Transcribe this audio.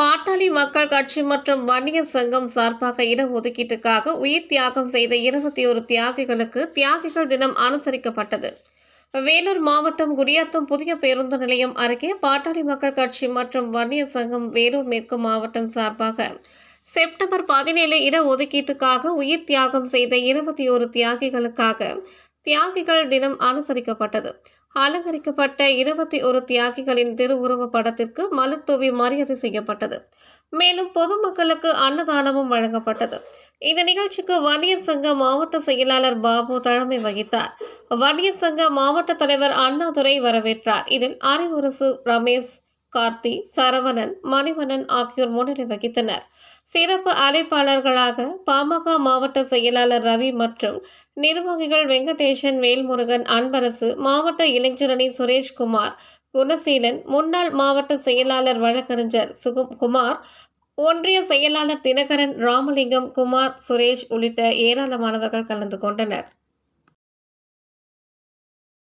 பாட்டாளி மக்கள் கட்சி மற்றும் வன்னியர் சங்கம் சார்பாக இடஒதுக்கீட்டுக்காக உயிர் தியாகம் செய்த இருபத்தி ஒரு தியாகிகளுக்கு தியாகிகள் தினம் அனுசரிக்கப்பட்டது. வேலூர் மாவட்டம் குடியாத்தம் புதிய பேருந்து நிலையம் அருகே பாட்டாளி மக்கள் கட்சி மற்றும் வன்னியர் சங்கம் வேலூர் மேற்கு மாவட்டம் சார்பாக செப்டம்பர் பதினேழு இடஒதுக்கீட்டுக்காக உயிர் தியாகம் செய்த இருபத்தி ஒரு தியாகிகளுக்காக தியாகிகள் தினம் அனுசரிக்கப்பட்டது. அலங்கரிக்கப்பட்ட இருபத்தி ஒரு தியாகிகளின் திருவுருவ படத்திற்கு மலர் தூவி மரியாதை செய்யப்பட்டது. மேலும் பொதுமக்களுக்கு அன்னதானமும் வழங்கப்பட்டது. இந்த நிகழ்ச்சிக்கு வன்னியர் சங்க மாவட்ட செயலாளர் பாபு தலைமை வகித்தார். வன்னியர் சங்க மாவட்ட தலைவர் அண்ணாதுரை வரவேற்றார். இதில் அரைவரசு ரமேஷ் கார்த்தி சரவணன் மணிவண்ணன் ஆகியோர் முன்னிலை வகித்தனர். சிறப்பு அழைப்பாளர்களாக பாமக மாவட்ட செயலாளர் ரவி மற்றும் நிர்வாகிகள் வெங்கடேசன் வேல்முருகன் அன்பரசு மாவட்ட இளைஞரணி சுரேஷ்குமார் குணசீலன் முன்னாள் மாவட்ட செயலாளர் வழக்கறிஞர் சுகும் குமார் ஒன்றிய செயலாளர் தினகரன் ராமலிங்கம் குமார் சுரேஷ் உள்ளிட்ட ஏராளமானவர்கள் கலந்து கொண்டனர்.